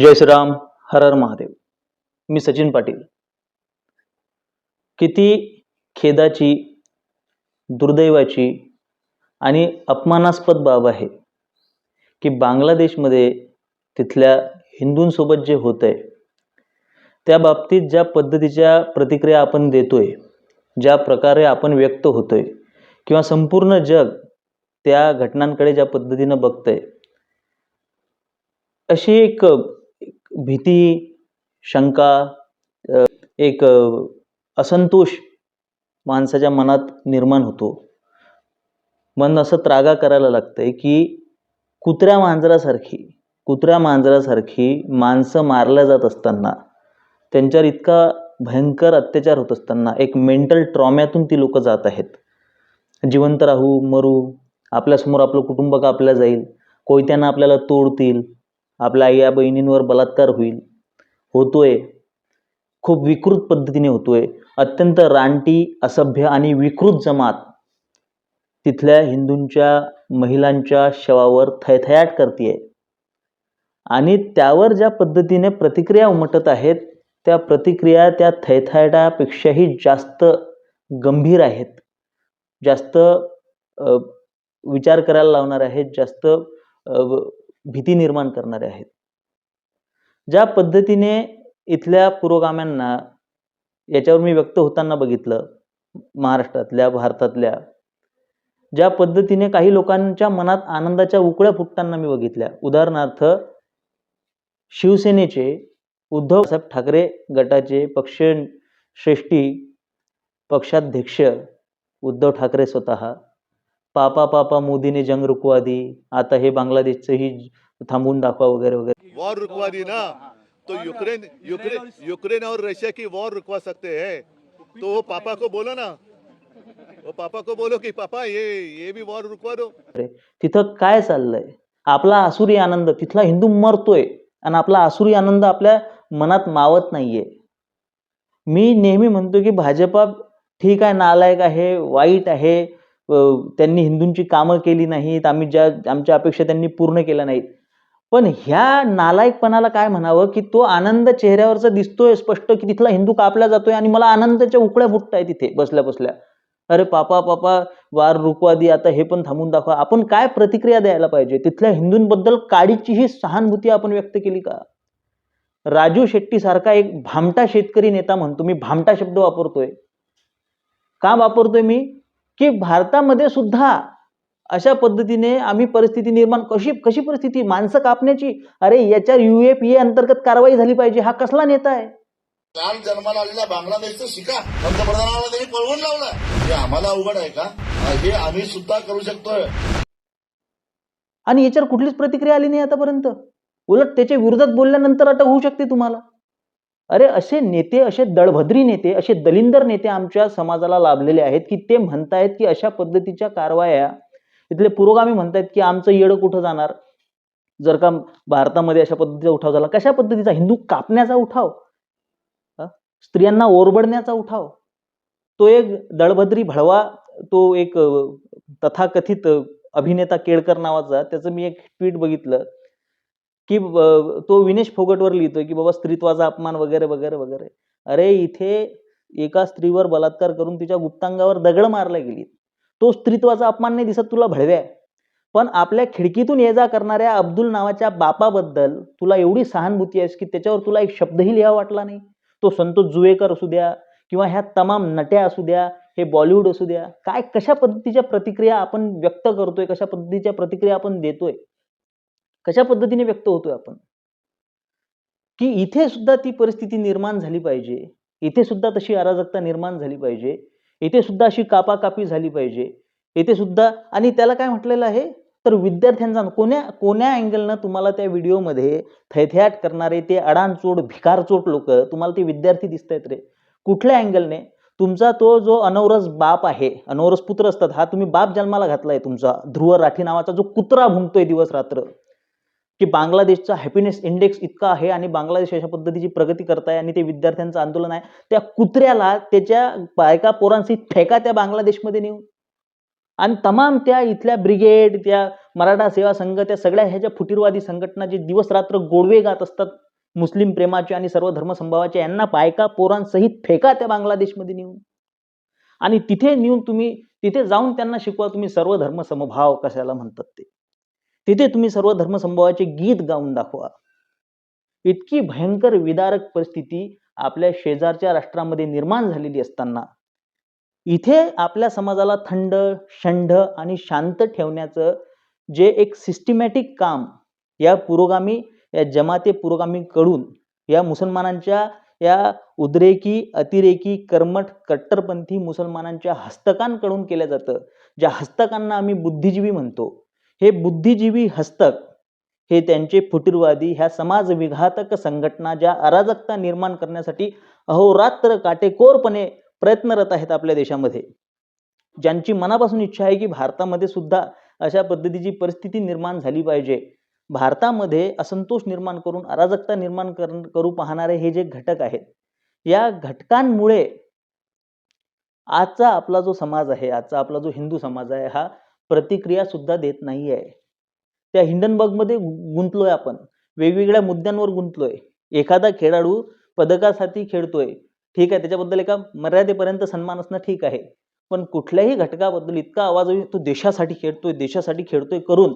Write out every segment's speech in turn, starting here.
जय श्रीराम हर हर महादेव. मी सचिन पाटील. किती खेदाची दुर्दैवाची आणि अपमानास्पद बाब आहे की बांगलादेशमध्ये तिथल्या हिंदूंसोबत जे होत आहे त्या बाबतीत ज्या पद्धतीच्या प्रतिक्रिया आपण देतोय ज्या प्रकारे आपण व्यक्त होतोय किंवा संपूर्ण जग त्या घटनांकडे ज्या पद्धतीनं बघतंय अशी एक एक भीती शंका एक असंतोष माणसाच्या मनात निर्माण होतो. मन असं त्रागा करायला लागतंय की कुत्र्या मांजरासारखी कुत्र्या मांजरासारखी माणसं मारल्या जात असताना त्यांच्यावर इतका भयंकर अत्याचार होत असताना एक मेंटल ट्रॉम्यातून ती लोक जात आहेत. जिवंत राहू मरू आपल्यासमोर आपलं कुटुंब कापलं जाईल कोयत्यानं आपल्याला तोडतील आपल्या आई या बहिणींवर बलात्कार होईल होतोय. खूप विकृत पद्धतीने होतोय. अत्यंत रानटी असभ्य आणि विकृत जमात. तिथल्या हिंदूंच्या महिलांच्या शवावर थैथयाट करते आणि त्यावर ज्या पद्धतीने प्रतिक्रिया उमटत आहेत त्या प्रतिक्रिया त्या थैथयाटापेक्षाही जास्त गंभीर आहेत. जास्त विचार करायला लावणारे आहेत जास्त भीती निर्माण करणारे आहेत. ज्या पद्धतीने इथल्या पुरोगाम्यांना याच्यावर मी व्यक्त होताना बघितलं महाराष्ट्रातल्या भारतातल्या ज्या पद्धतीने काही लोकांच्या मनात आनंदाच्या उकळ्या फुटताना मी बघितल्या. उदाहरणार्थ शिवसेनेचे उद्धव साहेब ठाकरे गटाचे पक्ष श्रेष्ठी पक्षाध्यक्ष उद्धव ठाकरे स्वतः पापा पापा मोदीने जंग रुकवा दी. आता हे बांगलादेशचंही थांबवून दाखवा वगैरे वगैरे. वॉर रुकवा दी ना. तो यूक्रेन यूक्रेन यूक्रेन और रशिया की वॉर रुकवा सकते हैं. तो वो पापा को बोलो ना. वो पापा को बोलो कि पापा ये ये भी वॉर रुकवा दो. तिथं काय चाललंय? आपला आसुरी आनंद तिथला हिंदू मरतोय आणि आपला आसुरी आनंद आपल्या मनात मावत नाहीये. मी नेहमी म्हणतो की भाजपा ठीक आहे नालायक आहे वाईट आहे त्यांनी हिंदूंची कामं केली नाहीत आम्ही ज्या आमच्या अपेक्षा त्यांनी पूर्ण केल्या नाहीत. पण ह्या नालायकपणाला काय म्हणावं की तो आनंद चेहऱ्यावरचा दिसतोय स्पष्ट की तिथला हिंदू कापला जातोय आणि मला आनंदाच्या उकळ्या फुटताय तिथे बसल्या बसल्या. अरे पापा पापा वार रुकवादी आता हे पण थांबून दाखवा. आपण काय प्रतिक्रिया द्यायला पाहिजे? तिथल्या हिंदूंबद्दल काडीचीही सहानुभूती आपण व्यक्त केली का? राजू शेट्टी सारखा एक भामटा शेतकरी नेता म्हणतो. मी भामटा शब्द वापरतोय. का वापरतोय मी? की भारतामध्ये सुद्धा अशा पद्धतीने आम्ही परिस्थिती निर्माण कशी कशी परिस्थिती माणसं कापण्याची? अरे याच्यावर युएपीए अंतर्गत कारवाई झाली पाहिजे. हा कसला नेता आहे? काल जन्माला आलेल्या बांगलादेशचं शिका. पंतप्रधानाला त्यांनी पळवून लावलं हे आम्हाला अवघड आहे का? हे आम्ही सुद्धा करू शकतोय. आणि याच्यावर कुठलीच प्रतिक्रिया आली नाही आतापर्यंत. उलट त्याच्या विरोधात बोलल्यानंतर आता होऊ शकते तुम्हाला. अरे असे नेते असे दळभद्री नेते असे दलिंदर नेते आमच्या समाजाला लाभलेले आहेत की ते म्हणतायत की अशा पद्धतीच्या कारवाया इथले पुरोगामी म्हणतायत की आमचं येडं कुठं जाणार? जर का भारतामध्ये अशा पद्धतीचा उठाव झाला कशा पद्धतीचा? हिंदू कापण्याचा उठाव? स्त्रियांना ओरबडण्याचा उठाव? तो एक दळभद्री भळवा तो एक तथाकथित अभिनेता केळकर नावाचा त्याचं मी एक ट्विट बघितलं. की तो विनेश फोगटवर लिहितोय की बाबा स्त्रीत्वाचा अपमान वगैरे वगैरे वगैरे. अरे इथे एका स्त्रीवर बलात्कार करून तिच्या गुप्तांगावर दगड मारल्या गेली तो स्त्रीत्वाचा अपमान नाही दिसत तुला भडव्या. पण आपल्या खिडकीतून ये जा करणाऱ्या अब्दुल नावाच्या बापाबद्दल तुला एवढी सहानुभूती आहेस की त्याच्यावर तुला एक शब्दही लिहा वाटला नाही. तो संतोष जुवेकर असू द्या किंवा ह्या तमाम नट्या असू द्या हे बॉलिवूड असू द्या काय कशा पद्धतीच्या प्रतिक्रिया आपण व्यक्त करतोय कशा पद्धतीच्या प्रतिक्रिया आपण देतोय? कशा पद्धतीने व्यक्त होतोय आपण? की इथे सुद्धा ती परिस्थिती निर्माण झाली पाहिजे. इथे सुद्धा तशी अराजकता निर्माण झाली पाहिजे. इथे सुद्धा अशी कापाकापी झाली पाहिजे. इथे सुद्धा आणि त्याला काय म्हटलेलं आहे? तर विद्यार्थ्यांचा कोण्या कोण्या अँगलनं तुम्हाला त्या व्हिडिओमध्ये थैथ्याट करणारे ते अडाणचोट भिकारचोट लोक तुम्हाला ते विद्यार्थी दिसत आहेत रे. कुठल्या अँगलने तुमचा तो जो अनौरस बाप आहे अनौरस पुत्र असतात हा तुम्ही बाप जन्माला घातलाय तुमचा. ध्रुव राठी नावाचा जो कुत्रा भुंकतोय दिवस रात्र. की बांगलादेशचा हॅपीनेस इंडेक्स इतका आहे आणि बांगलादेश अशा पद्धतीची प्रगती करताय आणि ते विद्यार्थ्यांचं आंदोलन आहे त्या कुत्र्याला त्याच्या बायका पोरांशी फेका त्या बांगलादेशमध्ये नेऊन. आणि तमाम त्या इथल्या ब्रिगेड त्या मराठा सेवा संघ त्या सगळ्या ह्याच्या फुटीरवादी संघटना जे दिवस रात्र गोडवे गात असतात मुस्लिम प्रेमाचे आणि सर्व धर्मसंभावाचे यांना बायका पोरांसहित फेका त्या बांगलादेशमध्ये नेऊन. आणि तिथे नेऊन तुम्ही तिथे जाऊन त्यांना शिकवा तुम्ही सर्व धर्म समभाव कशाला म्हणतात ते. तिथे तुम्ही सर्व धर्मसंभवाचे गीत गाऊन दाखवा. इतकी भयंकर विदारक परिस्थिती आपल्या शेजारच्या राष्ट्रामध्ये निर्माण झालेली असताना इथे आपल्या समाजाला थंड शंड आणि शांत ठेवण्याचं जे एक सिस्टमॅटिक काम या पुरोगामी या जमाते पुरोगामीकडून या मुसलमानांच्या या उद्रेकी अतिरेकी कर्मठ कट्टरपंथी मुसलमानांच्या हस्तकांकडून केलं जातं. ज्या हस्तकांना आम्ही बुद्धिजीवी म्हणतो हे बुद्धिजीवी हस्तक हे त्यांचे फुटीरवादी ह्या समाज विघातक संघटना ज्या अराजकता निर्माण करण्यासाठी अहोरात्र काटेकोरपणे प्रयत्नरत आहेत आपल्या देशामध्ये. ज्यांची मनापासून इच्छा आहे की भारतामध्ये सुद्धा अशा पद्धतीची परिस्थिती निर्माण झाली पाहिजे. भारतामध्ये असंतोष निर्माण करून अराजकता निर्माण कर करू पाहणारे हे जे घटक आहेत या घटकांमुळे आजचा आपला जो समाज आहे आजचा आपला जो हिंदू समाज आहे हा प्रतिक्रिया सुद्धा देत नाही आहे त्या हिंडनबर्गमध्ये गुंतलोय आपण. वेगवेगळ्या मुद्द्यांवर गुंतलोय. एखादा खेळाडू पदकासाठी खेळतोय. ठीक आहे त्याच्याबद्दल एका मर्यादेपर्यंत सन्मान असणं ठीक आहे. पण कुठल्याही घटकाबद्दल इतका आवाज होईल तो देशासाठी खेळतोय देशासाठी खेळतोय करून.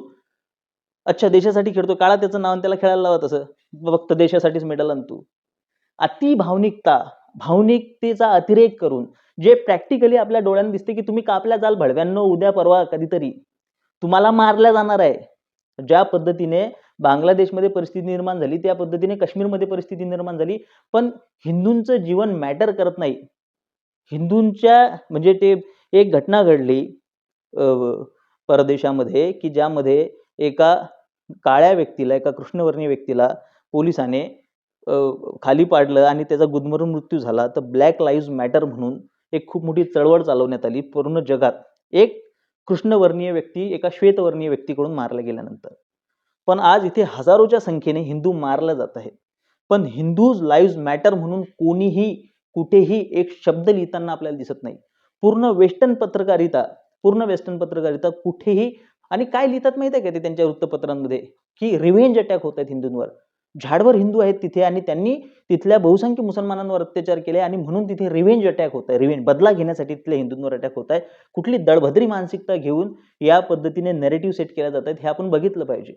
अच्छा देशासाठी खेळतोय. काळा त्याचं नाव त्याला खेळायला लावत तसं. फक्त देशासाठीच मेडल आणतो तू. अति भावनिकता. भावनिकतेचा अतिरेक करून जे प्रॅक्टिकली आपल्या डोळ्यांना दिसते की तुम्ही कापल्या जाल भडव्यांनो उद्या परवा कधीतरी. तुम्हाला मारल्या जाणार आहे. ज्या पद्धतीने बांगलादेशमध्ये परिस्थिती निर्माण झाली त्या पद्धतीने काश्मीरमध्ये परिस्थिती निर्माण झाली. पण हिंदूंचं जीवन मॅटर करत नाही. हिंदूंच्या म्हणजे ते एक घटना घडली परदेशामध्ये की ज्यामध्ये एका काळ्या व्यक्तीला एका कृष्णवर्णीय व्यक्तीला पोलिसाने खाली पाडलं आणि त्याचा गुदमरून मृत्यू झाला तर ब्लॅक लाईव्ज मॅटर म्हणून एक खूप मोठी चळवळ चालवण्यात आली पूर्ण जगात. एक कृष्णवर्णीय व्यक्ती एका श्वेतवर्णीय व्यक्तीकडून मारला गेल्यानंतर. पण आज इथे हजारोच्या संख्येने हिंदू मारले जात आहेत. पण हिंदूज लाईव्ज मॅटर म्हणून कोणीही कुठेही एक शब्द लिहिताना आपल्याला दिसत नाही. पूर्ण वेस्टर्न पत्रकारिता पूर्ण वेस्टर्न पत्रकारिता कुठेही आणि काय लिहितात माहिती आहे का ते त्यांच्या वृत्तपत्रांमध्ये? की रिव्हेंज अटॅक होत आहेत हिंदूंवर. झाडवर हिंदू आहेत तिथे आणि त्यांनी तिथल्या बहुसंख्य मुसलमानांवर अत्याचार केले आणि म्हणून तिथे रिव्हेंज अटॅक होत आहे. रिव्हेंज बदला घेण्यासाठी तिथल्या हिंदूंवर अटॅक होत आहे. कुठली दळभद्री मानसिकता घेऊन या पद्धतीने नेरेटिव्ह सेट केल्या जात आहेत हे आपण बघितलं पाहिजे.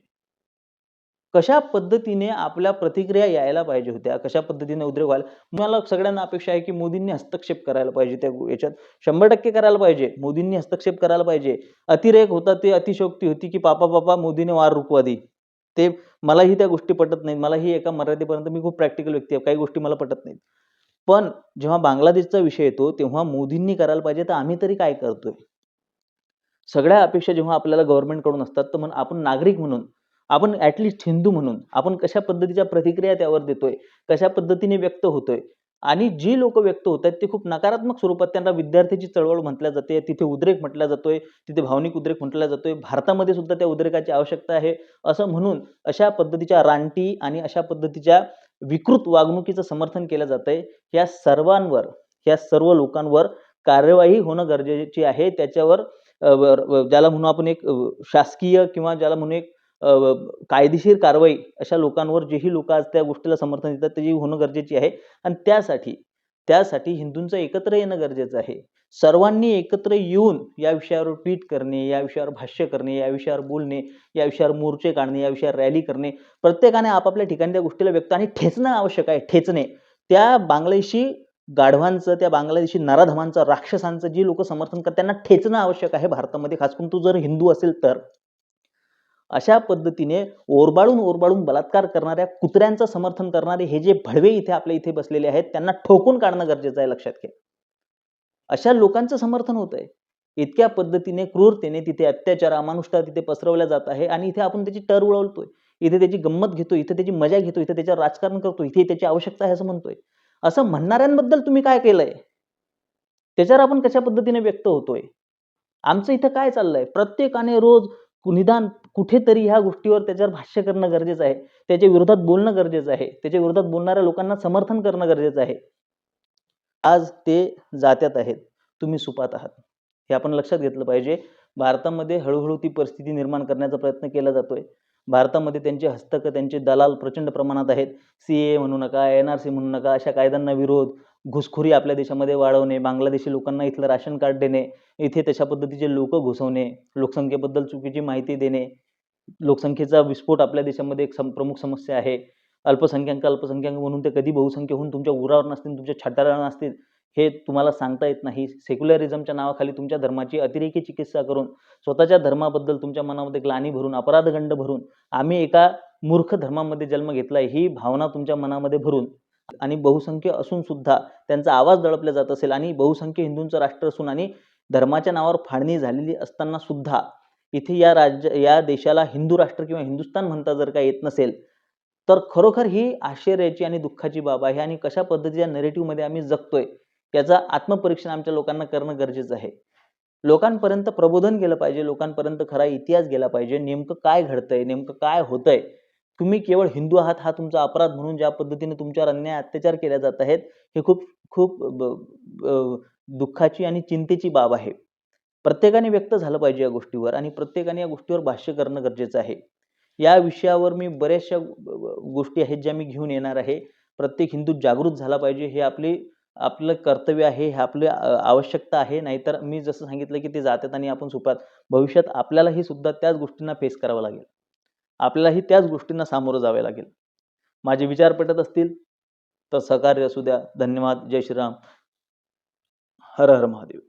कशा पद्धतीने आपल्या प्रतिक्रिया यायला पाहिजे होत्या? कशा पद्धतीने उद्रेक व्हायला? मला सगळ्यांना अपेक्षा आहे की मोदींनी हस्तक्षेप करायला पाहिजे त्या याच्यात. शंभर टक्के करायला पाहिजे. मोदींनी हस्तक्षेप करायला पाहिजे. अतिरेक होता ते अतिशयोक्ती होती की पापा पापा मोदीने वार रुकवा दी. ते मलाही त्या गोष्टी पटत नाहीत. मलाही एका मर्यादेपर्यंत मी खूप प्रॅक्टिकल व्यक्ती आहे. काही गोष्टी मला पटत नाहीत. पण जेव्हा बांगलादेशचा विषय येतो तेव्हा मोदींनी करायला पाहिजे तर आम्ही तरी काय करतोय? सगळ्या अपेक्षा जेव्हा आपल्याला गव्हर्नमेंटकडून असतात तर म्हणून आपण नागरिक म्हणून आपण ॲटलिस्ट हिंदू म्हणून आपण कशा पद्धतीच्या प्रतिक्रिया त्यावर देतोय कशा पद्धतीने व्यक्त होतोय आणि जी लोक व्यक्त होत आहेत ते खूप नकारात्मक स्वरूपात त्यांना विद्यार्थ्याची चळवळ म्हटल्या जाते तिथे उद्रेक म्हटला जातोय तिथे भावनिक उद्रेक म्हटला जातोय. भारतामध्ये सुद्धा त्या उद्रेकाची आवश्यकता आहे. असं म्हणून अशा पद्धतीच्या रानटी आणि अशा पद्धतीच्या विकृत वागणुकीचं समर्थन केलं जात आहे या सर्वांवर या सर्व लोकांवर कार्यवाही होणं गरजेची आहे. त्याच्यावर ज्याला म्हणू आपण एक शासकीय किंवा ज्याला म्हणू एक कायदेशीर कारवाई अशा लोकांवर जेही लोक आज त्या गोष्टीला समर्थन देतात त्याची होणं गरजेची आहे. आणि त्यासाठी त्यासाठी हिंदूंचं एकत्र येणं गरजेचं आहे. सर्वांनी एकत्र येऊन या विषयावर ट्विट करणे या विषयावर भाष्य करणे या विषयावर बोलणे या विषयावर मोर्चे काढणे या विषयावर रॅली करणे प्रत्येकाने आपापल्या ठिकाणी त्या गोष्टीला व्यक्त आणि ठेचणं आवश्यक आहे. ठेचणे. त्या बांगलादेशी गाढवांचं त्या बांगलादेशी नराधमांचं राक्षसांचं जी लोक समर्थन करतात त्यांना ठेचणं आवश्यक आहे भारतामध्ये. खास करून तू जर हिंदू असेल तर. अशा पद्धतीने ओरबाळून ओरबाडून बलात्कार करणाऱ्या कुत्र्यांचं समर्थन करणारे हे जे भडवे इथे आपल्या इथे बसलेले आहेत त्यांना ठोकून काढणं गरजेचं आहे लक्षात घ्या. अशा लोकांचं समर्थन होत आहे. इतक्या पद्धतीने क्रूरतेने तिथे अत्याचार अमानुष्ठा तिथे पसरवल्या जात आहे आणि इथे आपण त्याची टर उडवतोय. इथे त्याची गंमत घेतो इथे त्याची मजा घेतो इथे त्याच्यावर राजकारण करतो इथे त्याची आवश्यकता आहे असं म्हणतोय. असं म्हणणाऱ्यांबद्दल तुम्ही काय केलंय? त्याच्यावर आपण कशा पद्धतीने व्यक्त होतोय? आमचं इथं काय चाललंय? प्रत्येकाने रोज कु- निदान कुठेतरी ह्या गोष्टीवर त्याच्यावर भाष्य करणं गरजेचं आहे. त्याच्या विरोधात बोलणं गरजेचं आहे. त्याच्या विरोधात बोलणाऱ्या लोकांना समर्थन करणं गरजेचं आहे. आज ते जात्यात आहेत. तुम्ही सुपात आहात. हे आपण लक्षात घेतलं पाहिजे. भारतामध्ये हळूहळू ती परिस्थिती निर्माण करण्याचा प्रयत्न केला जातोय. भारतामध्ये त्यांचे हस्तक त्यांचे दलाल प्रचंड प्रमाणात आहेत. सी ए म्हणू नका एन आर सी म्हणू नका अशा कायद्यांना विरोध घुसखोरी आपल्या देशामध्ये वाढवणे बांगलादेशी लोकांना इथलं राशन कार्ड देणे इथे तशा पद्धतीचे लोक घुसवणे लोकसंख्येबद्दल चुकीची माहिती देणे लोकसंख्येचा विस्फोट आपल्या देशामध्ये एक सम प्रमुख समस्या आहे. अल्पसंख्याक अल्पसंख्याक म्हणून ते कधी बहुसंख्य होऊन तुमच्या उरावर नसतील तुमच्या छटारावर नसतील हे तुम्हाला सांगता येत नाही. सेक्युलरिझमच्या नावाखाली तुमच्या धर्माची अतिरेकी चिकित्सा करून स्वतःच्या धर्माबद्दल तुमच्या मनामध्ये ग्लानी भरून अपराधगंड भरून आम्ही एका मूर्ख धर्मामध्ये जन्म घेतला ही भावना तुमच्या मनामध्ये भरून आणि बहुसंख्य असून सुद्धा त्यांचा आवाज दडपला जात असेल आणि बहुसंख्य हिंदूंचं राष्ट्र असून आणि धर्माच्या नावावर फाळणी झालेली असताना सुद्धा इथे या राज्य या देशाला हिंदू राष्ट्र किंवा हिंदुस्थान म्हणता जर का येत नसेल तर खरोखर ही आश्चर्याची आणि दुःखाची बाब आहे आणि कशा पद्धतीच्या नेरेटिव्हमध्ये आम्ही जगतोय याचं आत्मपरीक्षण आमच्या लोकांना करणं गरजेचं आहे. लोकांपर्यंत प्रबोधन केलं पाहिजे लोकांपर्यंत खरा इतिहास गेला पाहिजे नेमकं काय घडतंय नेमकं काय होतंय तुम्ही केवळ हिंदू आहात हा तुमचा अपराध म्हणून ज्या पद्धतीने तुमच्यावर अन्याय अत्याचार केले जात आहेत हे खूप खूप ब- दुःखाची आणि चिंतेची बाब आहे. प्रत्येकाने व्यक्त झालं पाहिजे या गोष्टीवर आणि प्रत्येकाने या गोष्टीवर भाष्य करणं गरजेचं आहे. या विषयावर मी बऱ्याचशा गोष्टी आहेत ज्या मी घेऊन येणार आहे. प्रत्येक हिंदू जागृत झाला पाहिजे हे आपली आपलं कर्तव्य आहे हे आपलं आवश्यकता आहे. नाहीतर मी जसं सांगितलं की ते जातात आणि आपण सुपात भविष्यात आपल्यालाही सुद्धा त्याच गोष्टींना फेस करावं लागेल. आपल्यालाही त्याच गोष्टींना सामोरं जावे लागेल. माझे विचार पटत असतील तर सहकार्य असू द्या. धन्यवाद. जय श्रीराम. हर हर महादेव.